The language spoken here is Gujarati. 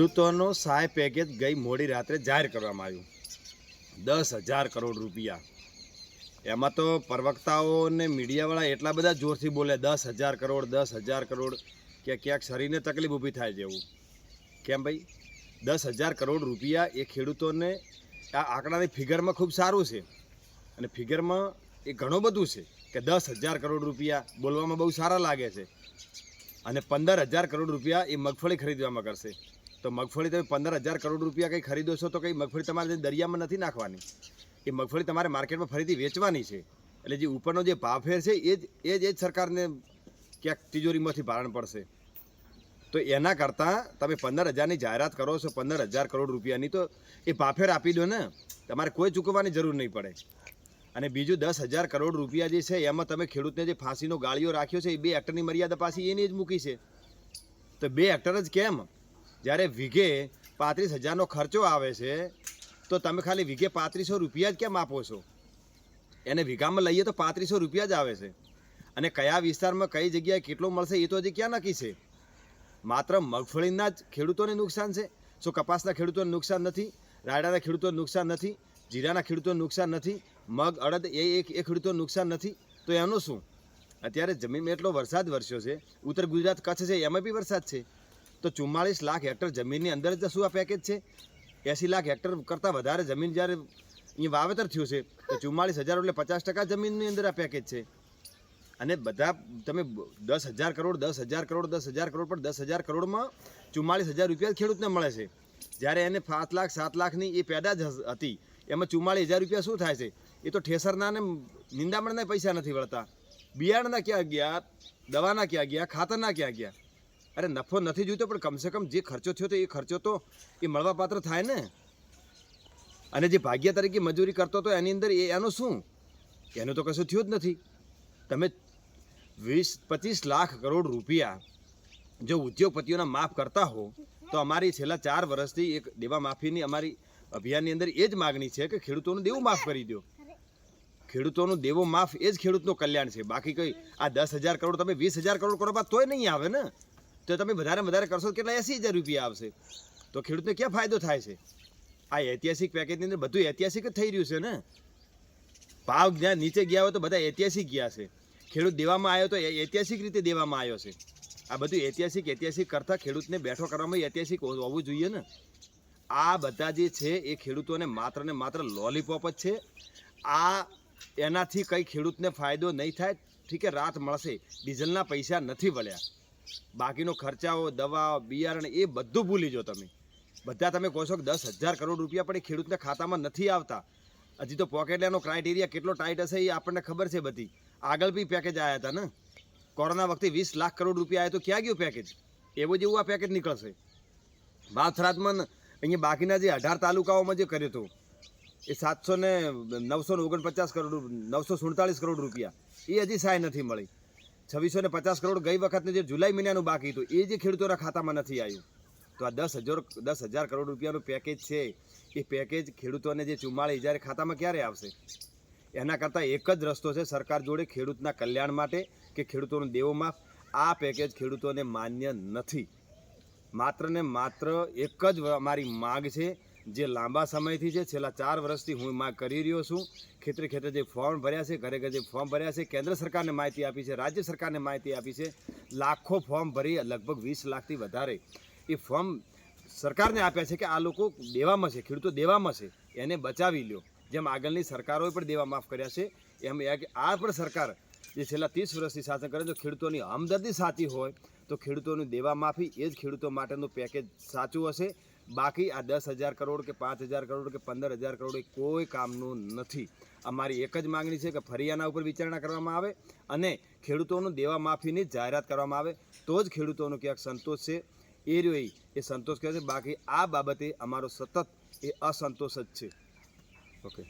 ખેડૂતોનો સહાય પેકેજ ગઈ મોડી રાત્રે જાહેર કરવામાં આવ્યું. દસ હજાર કરોડ રૂપિયા. એમાં તો પ્રવક્તાઓ અને મીડિયાવાળા એટલા બધા જોરથી બોલે, દસ હજાર કરોડ, દસ હજાર કરોડ, કે ક્યાંક શરીરને તકલીફ ઊભી થાય જેવું. કેમ ભાઈ? દસ હજાર કરોડ રૂપિયા એ ખેડૂતોને આ આંકડાની ફિગરમાં ખૂબ સારું છે. અને ફિગરમાં એ ઘણું બધું છે કે દસ હજાર કરોડ રૂપિયા બોલવામાં બહુ સારા લાગે છે. અને પંદર હજાર કરોડ રૂપિયા એ મગફળી ખરીદવામાં કરશે. તો મગફળી તમે પંદર હજાર કરોડ રૂપિયા કંઈ ખરીદો છો તો કંઈ મગફળી તમારે દરિયામાં નથી નાખવાની. એ મગફળી તમારે માર્કેટમાં ફરીથી વેચવાની છે. એટલે જે ઉપરનો જે ભાવફેર છે એ જ એ જ એ જ સરકારને ક્યાંક તિજોરીમાંથી ભારણ પડશે. તો એના કરતાં તમે પંદર હજારની જાહેરાત કરો છો, પંદર હજાર કરોડ રૂપિયાની, તો એ ભાફેર આપી દો ને. તમારે કોઈ ચૂકવવાની જરૂર નહીં પડે. અને બીજું દસ હજાર કરોડ રૂપિયા જે છે, એમાં તમે ખેડૂતને જે ફાંસીનો ગાળીઓ રાખ્યો છે, એ બે હેક્ટરની મર્યાદા પાછી એની જ મૂકી છે. તો બે હેક્ટર જ કેમ? જ્યારે વીઘે પાંત્રીસ હજારનો ખર્ચો આવે છે, તો તમે ખાલી વીઘે પાંત્રીસો રૂપિયા જ કેમ આપો છો? એને વીઘામાં લઈએ તો પાંત્રીસો રૂપિયા જ આવે છે. અને કયા વિસ્તારમાં કઈ જગ્યાએ કેટલો મળશે એ તો હજી ક્યાં નક્કી છે? માત્ર મગફળીના જ ખેડૂતોને નુકસાન છે? શું કપાસના ખેડૂતોને નુકસાન નથી? રાયડાના ખેડૂતોને નુકસાન નથી? જીરાના ખેડૂતોને નુકસાન નથી? મગ, અડદ, એ એક, એ ખેડૂતોને નુકસાન નથી? તો એનું શું? અત્યારે જમીનમાં એટલો વરસાદ વરસ્યો છે. ઉત્તર ગુજરાત કચ્છ છે, એમાં બી વરસાદ છે. તો ચુમ્માળીસ લાખ હેક્ટર જમીનની અંદર જ શું આ પેકેજ છે? એંસી લાખ હેક્ટર કરતાં વધારે જમીન જ્યારે અહીંયા વાવેતર થયું છે, તો ચુમ્માળીસ હજાર એટલે પચાસ ટકા જમીનની અંદર આ પેકેજ છે. અને બધા તમે દસ હજાર કરોડ, દસ હજાર કરોડ, દસ હજાર કરોડ પણ દસ હજાર કરોડમાં ચુમ્માળીસ હજાર રૂપિયા ખેડૂતને મળે છે. જ્યારે એને પાંચ લાખ, સાત લાખની એ પેદા જ હતી. એમાં ચુમ્માળીસ હજાર રૂપિયા શું થાય છે? એ તો ઠેસરના ને નિંદામણના પૈસા નથી વળતા. બિયારણના ક્યાં ગયા? દવાના ક્યાં ગયા? ખાતરના ક્યાં ગયા? અરે નફો નથી જોઈતો, પણ કમસે કમ જે ખર્ચો થયો તો એ ખર્ચો તો એ મળવાપાત્ર થાય ને. અને જે ભાગ્ય તરીકે મજૂરી કરતો હતો, એની અંદર એ એનું શું? એનું તો કશું થયું જ નથી. તમે વીસ, પચીસ લાખ કરોડ રૂપિયા જો ઉદ્યોગપતિઓના માફ કરતા હો, તો અમારી છેલ્લા ચાર વર્ષથી એક દેવા માફીની અમારી અભિયાનની અંદર એ જ માગણી છે કે ખેડૂતોનું દેવું માફ કરી દો. ખેડૂતોનું દેવો માફ એ જ ખેડૂતનું કલ્યાણ છે. બાકી કંઈ આ દસ હજાર કરોડ તમે વીસ હજાર કરોડ કરો બાદ તોય નહીં આવે ને. તો તમે વધારે વધારે કરશો કેટલા એસી હજાર રૂપિયા આવશે? તો ખેડૂતને ક્યાં ફાયદો થાય છે? આ ઐતિહાસિક પેકેજની અંદર બધું ઐતિહાસિક જ થઈ રહ્યું છે ને? ભાવ જ્યાં નીચે ગયા હોય તો બધા ઐતિહાસિક ગયા છે. ખેડૂત દેવામાં આવ્યો તો ઐતિહાસિક રીતે દેવામાં આવ્યો છે. આ બધું ઐતિહાસિક ઐતિહાસિક કરતાં ખેડૂતને બેઠો કરવામાં ઐતિહાસિક હોવું જોઈએ ને? આ બધા જે છે એ ખેડૂતોને માત્ર ને માત્ર લોલીપોપ જ છે. આ એનાથી કંઈ ખેડૂતને ફાયદો નહીં થાય. ઠીક રાત મળશે. ડીઝલના પૈસા નથી વળ્યા. બાકીનો ખર્ચાઓ દવા બિયારણ એ બધું ભૂલી જો તમે. બધા તમે કહો છો કે દસ હજાર કરોડ રૂપિયા પણ એ ખેડૂતના ખાતામાં નથી આવતા. હજી તો પોકેટલેનો ક્રાઇટેરિયા કેટલો ટાઈટ હશે એ આપણને ખબર છે બધી. આગળ બી પેકેજ આવ્યા હતા ને. કોરોના વખતે વીસ લાખ કરોડ રૂપિયા આવ્યા તો ક્યાં ગયું પેકેજ એવું જેવું આ પેકેજ નીકળશે. બાથરાતમાં અહીંયા બાકીના જે અઢાર તાલુકાઓમાં જે કર્યું હતું, એ સાતસો ને નવસો ઓગણપચાસ કરોડ નવસો સુડતાલીસ કરોડ રૂપિયા. એ હજી સહાય નથી મળી. છવ્વીસો ને પચાસ કરોડ ગઈ વખતનું જે જુલાઈ મહિનાનું બાકી હતું, એ જે ખેડૂતોના ખાતામાં નથી આવ્યું. તો આ દસ હજાર દસ હજાર કરોડ રૂપિયાનું પેકેજ છે, એ પેકેજ ખેડૂતોને જે ચુમ્માળી હજાર ખાતામાં ક્યારે આવશે? એના કરતાં એક જ રસ્તો છે સરકાર જોડે ખેડૂતના કલ્યાણ માટે કે ખેડૂતોનો દેવો માફ. આ પેકેજ ખેડૂતોને માન્ય નથી. માત્ર ને માત્ર એક જ અમારી માગ છે જે લાંબા સમયથી છે, છેલ્લા ચાર વર્ષથી હું માગ કરી રહ્યો છું. ખેતરે ખેતરે જે ફોર્મ ભર્યા છે, ઘરે ઘરે જે ફોર્મ ભર્યા છે, કેન્દ્ર સરકારને માહિતી આપી છે, રાજ્ય સરકારને માહિતી આપી છે. લાખો ફોર્મ ભરી, લગભગ વીસ લાખથી વધારે. એ ફોર્મ સરકારને આપ્યા છે કે આ લોકો દેવામાં છે, ખેડૂતો દેવામાં છે, એને બચાવી લ્યો. જેમ આગળની સરકારોએ પણ દેવા માફ કર્યા છે, એમ આ પણ સરકાર જે છેલ્લા ત્રીસ વર્ષથી શાસન કરે તો ખેડૂતોની હમદર્દી સાચી હોય, તો ખેડૂતોની દેવા માફી, એ જ ખેડૂતો માટેનું પેકેજ સાચું હશે. બાકી આ દસ હજાર કરોડ કે પાંચ હજાર કરોડ કે પંદર હજાર કરોડ એ કોઈ કામનું નથી. અમારી એક જ માંગણી છે કે ફરી આના ઉપર વિચારણા કરવામાં આવે અને ખેડૂતોનું દેવા માફીની જાહેરાત કરવામાં આવે. તો જ ખેડૂતોનો ક્યાંક સંતોષ છે. એ રહ્યો એ સંતોષ કહે છે. બાકી આ બાબતે અમારો સતત એ અસંતોષ જ છે. ઓકે